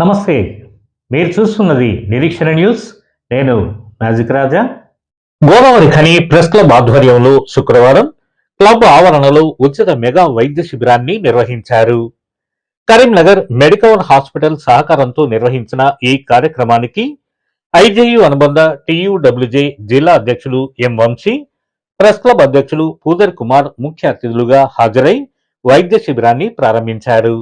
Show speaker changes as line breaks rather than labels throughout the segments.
నమస్తే మీరు చూస్తున్నది నిరీక్షణ న్యూస్. నేను magic Raja. Godavarikhani press club ఆధ్వర్యంలో శుక్రవారం క్లబ్ ఆవరణలో ఉచిత మెగా వైద్య శిబిరాన్ని నిర్వహించారు. కరీంనగర్ మెడికల్ హాస్పిటల్ సహకారంతో నిర్వహించిన ఈ కార్యక్రమానికి ఐజేయు అనుబంధ టీయూడబ్ల్యూజే జిల్లా అధ్యక్షులు ఎం వంశీ ప్రెస్ క్లబ్ అధ్యక్షులు పూజర్ కుమార్ ముఖ్య అతిథులుగా హాజరై వైద్య శిబిరాన్ని ప్రారంభించారు.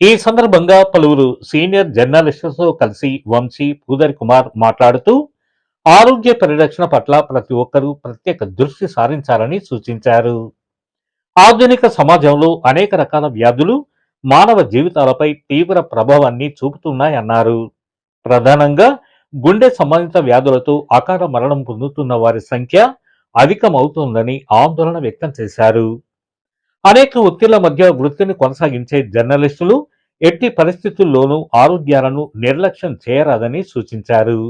ఈ సందర్భంగా పలువురు సీనియర్ జర్నలిస్టులతో కలిసి వంశీ పూదర్ కుమార్ మాట్లాడుతూ ఆరోగ్య పరిరక్షణ పట్ల ప్రతి ఒక్కరూ ప్రత్యేక దృష్టి సారించాలని సూచించారు. ఆధునిక సమాజంలో అనేక రకాల వ్యాధులు మానవ జీవితాలపై తీవ్ర ప్రభావాన్ని చూపుతున్నాయన్నారు. ప్రధానంగా గుండె సంబంధిత వ్యాధులతో అకాల మరణం పొందుతున్న వారి సంఖ్య అధికమవుతోందని ఆందోళన వ్యక్తం చేశారు. అనేక ఒత్తిళ్ళ మధ్య వృత్తిని కొనసాగించే జర్నలిస్టులు ఎట్టి పరిస్థితుల్లోనూ ఆరోగ్యాలను నిర్లక్ష్యం చేయరాదని సూచించారు.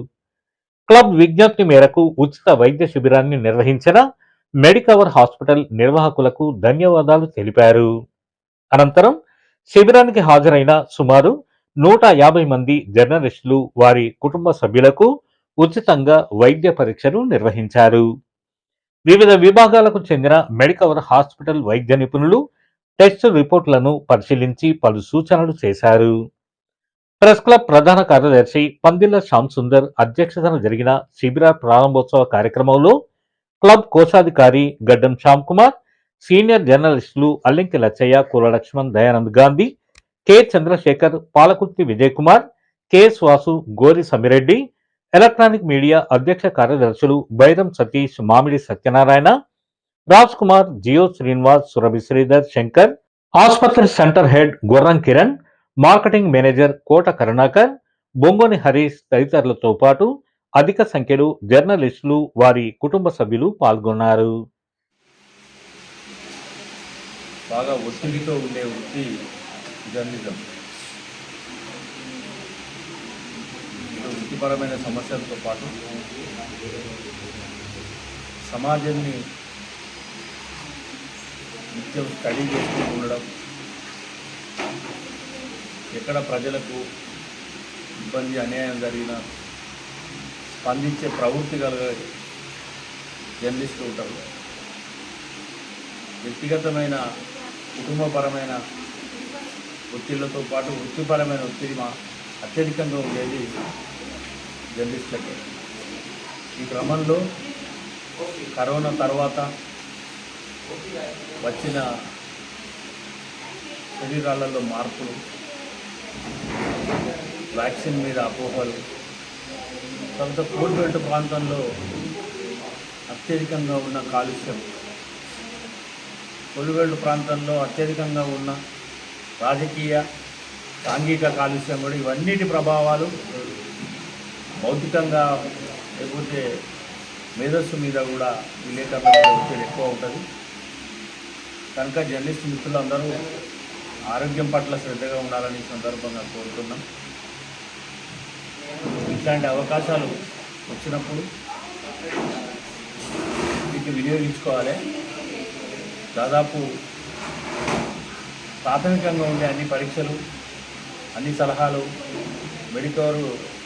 క్లబ్ విజ్ఞప్తి మేరకు ఉచిత వైద్య శిబిరాన్ని నిర్వహించిన మెడికవర్ హాస్పిటల్ నిర్వాహకులకు ధన్యవాదాలు తెలిపారు. అనంతరం శిబిరానికి హాజరైన సుమారు నూట యాభై మంది జర్నలిస్టులు వారి కుటుంబ సభ్యులకు ఉచితంగా వైద్య పరీక్షలు నిర్వహించారు. వివిధ విభాగాలకు చెందిన మెడికవర్ హాస్పిటల్ వైద్య నిపుణులు టెస్ట్ రిపోర్టులను పరిశీలించి పలు సూచనలు చేశారు. ప్రెస్ క్లబ్ ప్రధాన కార్యదర్శి పందిల్ల శ్యామ్ సుందర్ అధ్యక్షతన జరిగిన శిబిర ప్రారంభోత్సవ కార్యక్రమంలో క్లబ్ కోశాధికారి గడ్డం శ్యామ్ కుమార్ సీనియర్ జర్నలిస్టులు అల్లింకి లచ్చయ్య కుల Laxman Dayanand Gandhi K Chandrasekhar Palakurthi Vijay Kumar K Vasu Gori Samireddy electronic media అధ్యక్ష కార్యదర్శులు బైరం సతీష్ మామిడి సత్యనారాయణ రాజ్ కుమార్ జియో శ్రీనివాస్ సురభి శ్రీధర్ శంకర్ ఆసుపత్రి centre head Gurram Kiran marketing manager Kota Karunakar Bongoni Harish తదితరులతో పాటు అధిక సంఖ్యలో జర్నలిస్టులు వారి కుటుంబ సభ్యులు పాల్గొన్నారు.
బాగా ఒత్తిడితో ఉండే వృత్తి జర్నలిజం. వృత్తిపరమైన సమస్యలతో పాటు సమాజాన్ని నిత్యం స్టడీ చేస్తూ ఉండడం ఎక్కడ ప్రజలకు ఇబ్బంది అన్యాయం జరిగినా స్పందించే ప్రవృత్తి కలగ జర్నలిస్టులు ఉంటారు. వ్యక్తిగతమైన కుటుంబపరమైన ఒత్తిళ్ళతో పాటు వృత్తిపరమైన ఒత్తిడి మా అత్యధికంగా ఉండేది జర్నలిస్టులకే ఈ క్రమంలో కరోనా తర్వాత వచ్చిన శరీరాలలో మార్పులు వ్యాక్సిన్ మీద అపోహలు తర్వాత కోల్బెల్ట్ ప్రాంతంలో అత్యధికంగా ఉన్న కాలుష్యం కొలువేళ్ళు ప్రాంతంలో అత్యధికంగా ఉన్న రాజకీయ సాంఘిక కాలుష్యం కూడా ఇవన్నిటి ప్రభావాలు భౌతికంగా లేకపోతే మేధస్సు మీద కూడా విలేకరుల ఒత్తిడి ఎక్కువ ఉంటుంది. కనుక జర్నలిస్ట్ మిత్రులందరూ ఆరోగ్యం పట్ల శ్రద్ధగా ఉండాలని సందర్భంగా కోరుతున్నాం. ఇట్లాంటి అవకాశాలు వచ్చినప్పుడు వీటిని వినియోగించుకోవాలి. దాదాపు ప్రాథమికంగా ఉండే అన్ని పరీక్షలు అన్ని సలహాలు మెడికల్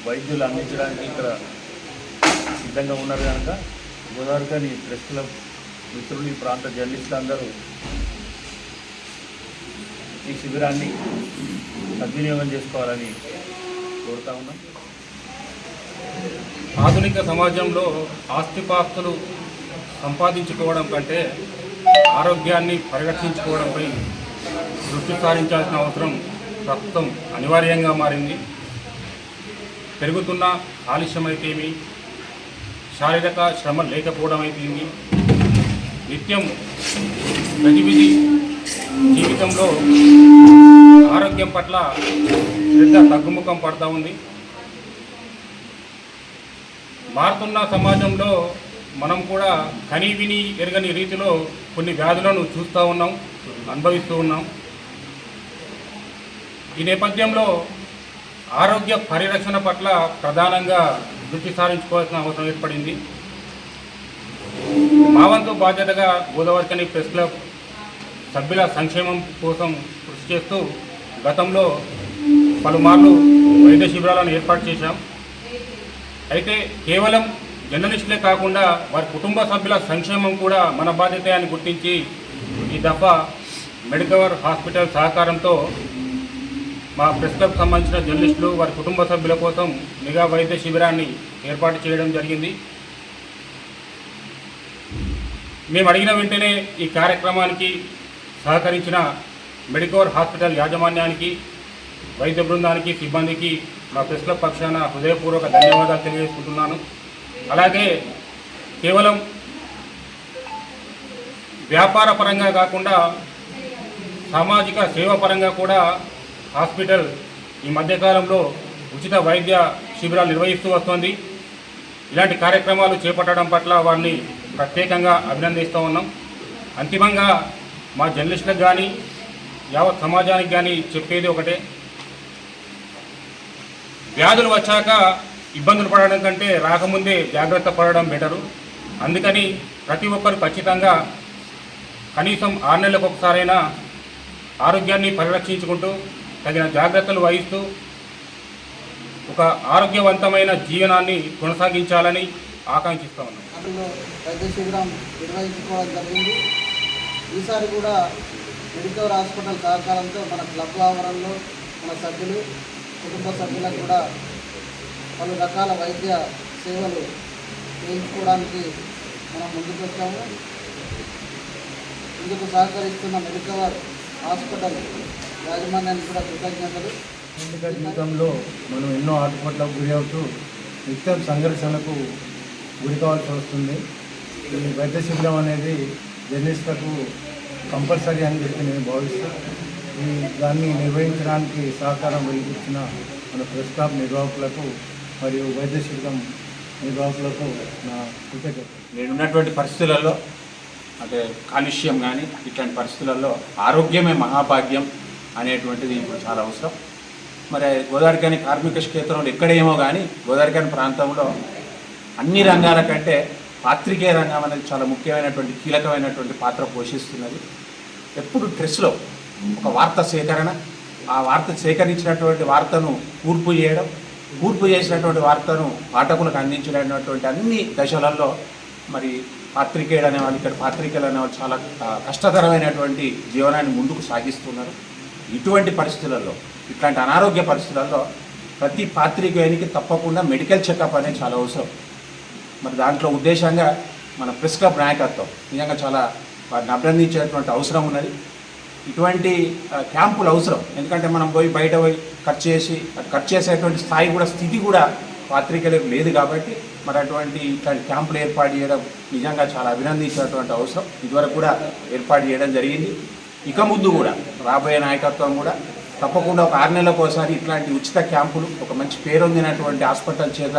వైద్యులు అందించడానికి ఇక్కడ సిద్ధంగా ఉన్నారు కనుక గోదావరికని ప్రెస్ క్లబ్ మిత్రులు ఈ ప్రాంత జర్నలిస్టులు అందరూ ఈ శిబిరాన్ని సద్వినియోగం చేసుకోవాలని కోరుతా ఉన్నాం.
ఆధునిక సమాజంలో ఆస్తిపాస్తులు సంపాదించుకోవడం కంటే ఆరోగ్యాన్ని పరిరక్షించుకోవడంపై దృష్టి సారించాల్సిన అవసరం ప్రస్తుతం అనివార్యంగా మారింది. పెరుగుతున్న ఆలస్యం అయితేమి శారీరక శ్రమ లేకపోవడం అయితేమి నిత్యం గజిబిజి జీవితంలో ఆరోగ్యం పట్ల శ్రద్ధ తగ్గుముఖం పడతా ఉంది. మారుతున్న సమాజంలో మనం కూడా కని విని ఎరగని రీతిలో కొన్ని వ్యాధులను చూస్తూ ఉన్నాం అనుభవిస్తూ ఉన్నాం. ఈ నేపథ్యంలో ఆరోగ్య పరిరక్షణ పట్ల ప్రధానంగా దృష్టి సారించుకోవాల్సిన అవసరం ఏర్పడింది. మావంతు బాధ్యతగా గోదావరికని ప్రెస్ క్లబ్ సభ్యుల సంక్షేమం కోసం కృషి చేస్తూ గతంలో పలుమార్లు వైద్య శిబిరాలను ఏర్పాటు చేశాం. అయితే కేవలం జర్నలిస్టులే కాకుండా వారి కుటుంబ సభ్యుల సంక్షేమం కూడా మన బాధ్యత అని గుర్తించి ఈ దఫా మెడికవర్ హాస్పిటల్ సహకారంతో మా ప్రెస్ క్లబ్ సంబంధించిన జర్నలిస్టులు వారి కుటుంబ సభ్యుల కోసం మెగా వైద్య శిబిరాన్ని ఏర్పాటు చేయడం జరిగింది. మేము అడిగిన వెంటనే ఈ కార్యక్రమానికి సహకరించిన మెడికోర్ హాస్పిటల్ యాజమాన్యానికి వైద్య బృందానికి సిబ్బందికి మా ప్రెస్ క్లబ్ పక్షాన హృదయపూర్వక ధన్యవాదాలు తెలియజేసుకుంటున్నాను. అలాగే కేవలం వ్యాపార పరంగా కాకుండా సామాజిక సేవ పరంగా కూడా హాస్పిటల్ ఈ మధ్యకాలంలో ఉచిత వైద్య శిబిరాలు నిర్వహిస్తూ వస్తోంది. ఇలాంటి కార్యక్రమాలు చేపట్టడం పట్ల వారిని ప్రత్యేకంగా అభినందిస్తూ ఉన్నాం. అంతిమంగా మా జర్నలిస్టులకు కానీ యావత్ సమాజానికి కానీ చెప్పేది ఒకటే. వ్యాధులు వచ్చాక ఇబ్బందులు పడడం కంటే రాకముందే జాగ్రత్త పడడం బెటరు. అందుకని ప్రతి ఒక్కరు ఖచ్చితంగా కనీసం ఆరు నెలలకు ఒకసారైనా ఆరోగ్యాన్ని పరిరక్షించుకుంటూ తగిన జాగ్రత్తలు వహిస్తూ ఒక ఆరోగ్యవంతమైన జీవనాన్ని కొనసాగించాలని ఆకాంక్షిస్తా ఉన్నాం.
వైద్య శిబిరం నిర్వహించుకోవడం జరిగింది. ఈసారి కూడా మెడికవర్ హాస్పిటల్ సహకారంతో మన క్లబ్ ఆవరణలో మన సభ్యులు కుటుంబ సభ్యులకు కూడా పలు రకాల వైద్య సేవలు చేయించుకోవడానికి మనం ముందుకు వచ్చాము. ఇందుకు సహకరిస్తున్న మెడికవర్ హాస్పిటల్ యాజమాన్యానికి కూడా కృతజ్ఞతలు.
ఎన్నిక జీవితంలో మనం ఎన్నో ఆటుపోట్లకు గురి అవుతూ నిత్యం సంఘర్షణలకు గురి కావాల్సి వస్తుంది. ఈ వైద్య శిబిరం అనేది జర్నలిస్టులకు కంపల్సరీ అని చెప్పి నేను భావిస్తూ ఈ దాన్ని నిర్వహించడానికి సహకారం వహించిన మన ప్రెస్ క్లబ్ నిర్వాహకులకు మరియు వైద్య శిబిరం నిర్వాహకులకు నా కృతజ్ఞత
నేనున్నటువంటి పరిస్థితులలో అంటే కాలుష్యం కానీ ఇట్లాంటి పరిస్థితులలో ఆరోగ్యమే మహాభాగ్యం. అనేటువంటిది ఇప్పుడు చాలా అవసరం. మరి గోదావరికాని కార్మిక క్షేత్రంలో ఎక్కడేమో కానీ గోదావరికాని ప్రాంతంలో అన్ని రంగాల కంటే పాత్రికేయ రంగం అనేది చాలా ముఖ్యమైనటువంటి కీలకమైనటువంటి పాత్ర పోషిస్తున్నది. ఎప్పుడు ప్రెస్లో ఒక వార్త సేకరణ ఆ వార్త సేకరించినటువంటి వార్తను కూర్పు చేయడం కూర్పు చేసినటువంటి వార్తను పాఠకులకు అందించినటువంటి అన్ని దశలలో మరి పాత్రికేయుడు అనేవాళ్ళు ఇక్కడ పాత్రికేయులు అనేవాళ్ళు చాలా కష్టతరమైనటువంటి జీవనాన్ని ముందుకు సాగిస్తున్నారు. ఇటువంటి పరిస్థితులలో ఇట్లాంటి అనారోగ్య పరిస్థితులలో ప్రతి పాత్రికేయునికి తప్పకుండా మెడికల్ చెకప్ అనేది చాలా అవసరం. మరి దాంట్లో ఉద్దేశంగా మన ప్రెస్ క్లబ్ నాయకత్వం నిజంగా చాలా వారిని అభినందించేటువంటి అవసరం ఉన్నది. ఇటువంటి క్యాంపులు అవసరం. ఎందుకంటే మనం పోయి బయట పోయి ఖర్చు చేసి ఖర్చు చేసేటువంటి స్థాయి కూడా స్థితి కూడా పాత్రికలకు లేదు కాబట్టి మరి అటువంటి ఇట్లాంటి క్యాంపులు ఏర్పాటు చేయడం నిజంగా చాలా అభినందించేటువంటి అవసరం. ఇదివరకు కూడా ఏర్పాటు చేయడం జరిగింది. ఇక ముందు కూడా రాబోయే నాయకత్వం కూడా తప్పకుండా ఒక ఆరు నెలలకు ఒకసారి ఇట్లాంటి ఉచిత క్యాంపులు ఒక మంచి పేరొందినటువంటి హాస్పిటల్ చేత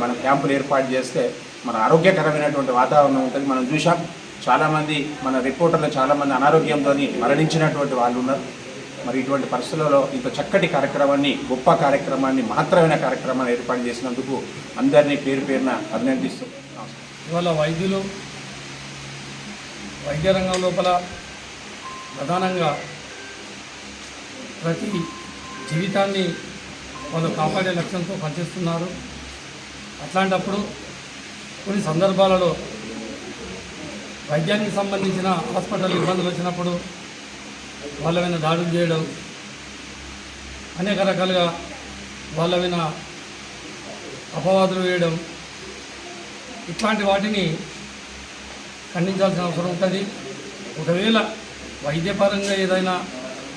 మనం క్యాంపులు ఏర్పాటు చేస్తే మన ఆరోగ్యకరమైనటువంటి వాతావరణం ఉంటుంది. మనం చూసాం చాలామంది మన రిపోర్టర్లు చాలామంది అనారోగ్యంతో మరణించినటువంటి వాళ్ళు ఉన్నారు. మరి ఇటువంటి పరిస్థితులలో ఇంత చక్కటి కార్యక్రమాన్ని గొప్ప కార్యక్రమాన్ని మహత్తరమైన కార్యక్రమాన్ని ఏర్పాటు చేసినందుకు అందరినీ పేరు పేరున అభినందిస్తూ
ఇవాళ వైద్యులు వైద్య రంగం లోపల ప్రధానంగా ప్రతి జీవితాన్ని వాళ్ళు కాపాడే లక్ష్యంతో పనిచేస్తున్నారు. అట్లాంటప్పుడు కొన్ని సందర్భాలలో వైద్యానికి సంబంధించిన హాస్పిటల్ ఇబ్బందులు వచ్చినప్పుడు వాళ్ళ మీద దాడులు చేయడం అనేక రకాలుగా వాళ్ళ మీద అపవాదులు వేయడం ఇట్లాంటి వాటిని ఖండించాల్సిన అవసరం ఉంటుంది. ఒకవేళ వైద్యపరంగా ఏదైనా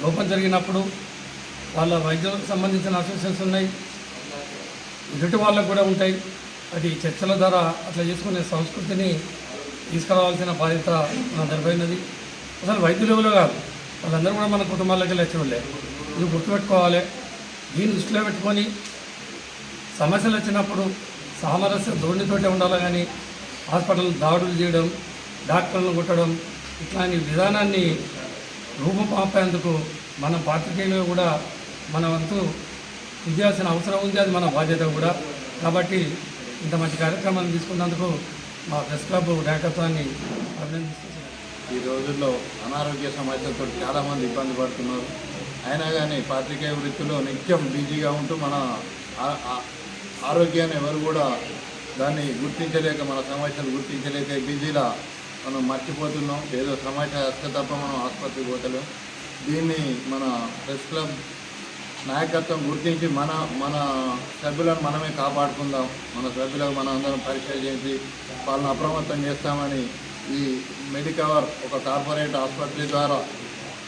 లోపం జరిగినప్పుడు వాళ్ళ వైద్యులకు సంబంధించిన అసోసియేషన్స్ ఉన్నాయి. ఎదుటి వాళ్ళకు కూడా ఉంటాయి. అది చర్చల ద్వారా అట్లా చేసుకునే సంస్కృతిని తీసుకురావాల్సిన బాధ్యత మన అసలు వైద్యులు ఎవరో కాదు? వాళ్ళందరూ కూడా మన కుటుంబాలకి వచ్చిన ఇది గుర్తుపెట్టుకోవాలి. దీన్ని దృష్టిలో పెట్టుకొని సమస్యలు వచ్చినప్పుడు సామరస్య ధోరణితోటే ఉండాలి కానీ హాస్పిటల్ దాడులు చేయడం డాక్టర్లను కొట్టడం ఇట్లాంటి విధానాన్ని రూపమాపేందుకు మన పాత్రికేయులు కూడా మన వంతు ఇవ్వాల్సిన అవసరం ఉంది అది మన బాధ్యత కూడా. కాబట్టి ఇంత మంచి కార్యక్రమాన్ని తీసుకున్నందుకు మా ప్రెస్ క్లబ్ నాయకత్వాన్ని అభినందిస్తున్నాను.
ఈ రోజుల్లో అనారోగ్య సమస్యలతో చాలామంది ఇబ్బంది పడుతున్నారు. అయినా కానీ పాత్రికేయ వృత్తిలో నిత్యం బిజీగా ఉంటూ మన ఆరోగ్యాన్ని ఎవరు కూడా దాన్ని గుర్తించలేక మన సమస్యలు గుర్తించలేక బిజీలా మనం మర్చిపోతున్నాం. ఏదో సమస్య వస్తే తప్ప మనం ఆసుపత్రికి పోతలేం. దీన్ని మన ప్రెస్ క్లబ్ నాయకత్వం గుర్తించి మన మన సభ్యులను మనమే కాపాడుకుందాం. మన సభ్యులకు మనం అందరం పరీక్ష చేసి వాళ్ళని అప్రమత్తం చేస్తామని ఈ మెడికవర్ ఒక కార్పొరేట్ ఆసుపత్రి ద్వారా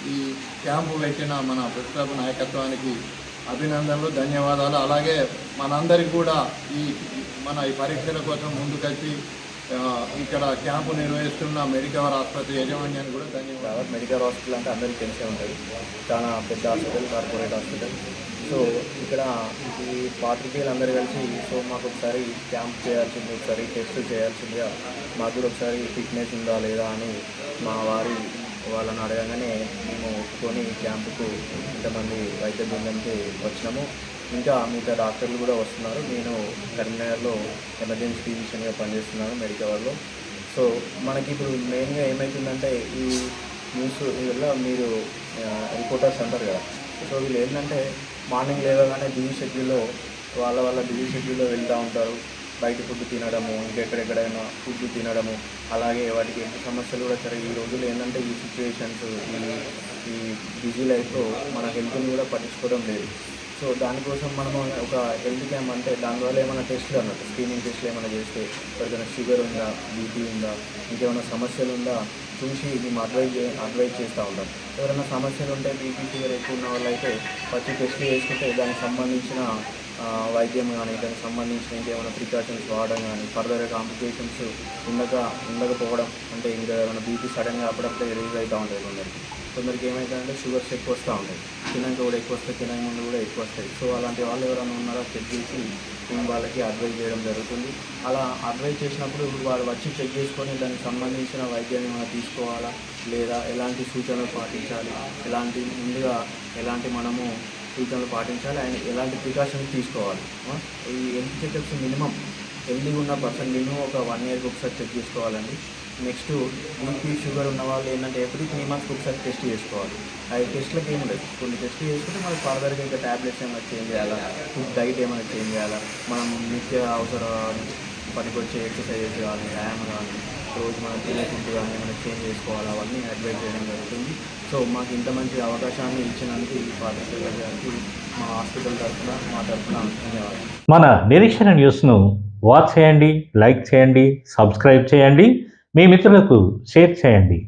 ఈ క్యాంపు పెట్టిన మన ప్రెస్ క్లబ్ నాయకత్వానికి అభినందనలు ధన్యవాదాలు. అలాగే మనందరికీ కూడా ఈ మన ఈ పరీక్షల కోసం ముందుకొచ్చి ఇక్కడ క్యాంపు నిర్వహిస్తున్న మెడికవర్ ఆసుపత్రి యాజమాన్యానికి కూడా ధన్యవాదాలు.
మెడికవర్ మెడికల్ హాస్పిటల్ అంటే అందరికీ తెలిసే ఉంటుంది. చాలా పెద్ద హాస్పిటల్ కార్పొరేట్ హాస్పిటల్. సో ఇక్కడ ఈ పాత్రికేయులు అందరు కలిసి సో మాకు ఒకసారి క్యాంప్ చేయాల్సింది ఒకసారి టెస్ట్ చేయాల్సిందిగా మాకు కూడా ఒకసారి ఫిట్నెస్ ఉందా లేదా అని మా వారి వాళ్ళని అడగగానే మేము ఒప్పుకొని క్యాంపుకు ఇంతమంది వైద్య బృందంకి వచ్చినాము. ఇంకా మిగతా డాక్టర్లు కూడా వస్తున్నారు. నేను కరీంనగర్లో ఎమర్జెన్సీ ఫిజిషియన్గా పనిచేస్తున్నాను మెడికవర్లో సో మనకి ఇప్పుడు మెయిన్గా ఏమవుతుందంటే ఈ న్యూస్ వల్ల మీరు రిపోర్టర్స్ అంటారు కదా. సో వీళ్ళు ఏంటంటే మార్నింగ్ లేవగానే బిజీ షెడ్యూల్లో వాళ్ళ వాళ్ళ బిజీ షెడ్యూల్లో వెళ్తూ ఉంటారు. బయట ఫుడ్ తినడము ఇంకెక్కడెక్కడైనా ఫుడ్ తినడము అలాగే వాటికి ఎంత సమస్యలు కూడా సరే ఈ రోజుల్లో ఏంటంటే ఈ సిచ్యువేషన్స్ ఈ ఈ బిజీ లైఫ్లో మన హెల్త్ని కూడా పట్టించుకోవడం లేదు. సో దానికోసం మనము ఒక హెల్త్ క్యాంప్ అంటే దానివల్ల ఏమైనా టెస్ట్లు అన్నట్టు స్క్రీనింగ్ టెస్ట్లు ఏమైనా చేస్తే ఎవరికైనా షుగర్ ఉందా బీపీ ఉందా ఇంకేమైనా సమస్యలు ఉందా చూసి మేము అడ్వైజ్ చే అడ్వైజ్ చేస్తూ ఉంటాం ఎవరైనా సమస్యలు ఉంటే బీపీ షుగర్ ఎక్కువ ఉన్న వాళ్ళు అయితే వచ్చి టెస్ట్లు చేసుకుంటే దానికి సంబంధించిన వైద్యం కానీ దానికి సంబంధించిన ఇంకేమైనా ప్రికాషన్స్ వాడడం కానీ ఫర్దర్ కాంప్లికేషన్స్ ఉండక ఉండకపోవడం అంటే ఇంకా ఏమైనా బీపీ సడన్గా అప్పుడప్పుడే రిలీజ్ అవుతూ ఉంటుంది కొందరికి. కొందరికి ఏమవుతుందంటే షుగర్స్ ఎక్కువ వస్తూ ఉంటాయి. తినాక కూడా ఎక్కువ వస్తాయి తినక ముందు కూడా ఎక్కువ వస్తాయి. సో అలాంటి వాళ్ళు ఎవరైనా ఉన్నారో చెక్ చేసి మేము వాళ్ళకి అడ్వైజ్ చేయడం జరుగుతుంది. అలా అడ్వైజ్ చేసినప్పుడు వాళ్ళు వచ్చి చెక్ చేసుకొని దానికి సంబంధించిన వైద్యాన్ని మనం తీసుకోవాలా? లేదా ఎలాంటి సూచనలు పాటించాలి? ఎలాంటి ముందుగా ఎలాంటి మనము సూచనలు పాటించాలి. అండ్ ఎలాంటి ప్రికాషన్స్ తీసుకోవాలి. ఈ హెల్త్ చెకప్స్ మినిమం హెల్తీగా ఉన్న పర్సన్ మినిమం ఒక వన్ ఇయర్కి ఒకసారి చెక్ చేసుకోవాలండి. నెక్స్ట్ బీపీ షుగర్ ఉన్న వాళ్ళు ఏంటంటే ఎవ్రీ త్రీ మంత్స్కి ఒకసారి టెస్ట్ చేసుకోవాలి. అవి టెస్ట్లకు ఏమి లేదు కొన్ని టెస్ట్ చేసుకుంటే మనకు ఫర్దర్గా ఇంకా ట్యాబ్లెట్స్ ఏమైనా చేంజ్ చేయాలా? ఫుడ్ డైట్ ఏమైనా చేంజ్ చేయాలా? మనం నిత్య అవసరం పనికొచ్చే ఎక్సర్సైజెస్ కానీ వ్యాయామం కానీ రోజు మనం తినే ఫుడ్ కానీ ఏమైనా చేంజ్ చేసుకోవాలి? అవన్నీ అడ్వైజ్ చేయడం జరుగుతుంది. సో మాకు ఇంత మంచి అవకాశాన్ని ఇచ్చినందుకు ఈ పాఠశాల గారికి మా హాస్పిటల్ తరఫున మా తరఫున ధన్యవాదాలు.
మన నిరీక్షణ న్యూస్ను వాచ్ చేయండి లైక్ చేయండి సబ్స్క్రైబ్ చేయండి. మీ మిత్రులకు షేర్ చేయండి.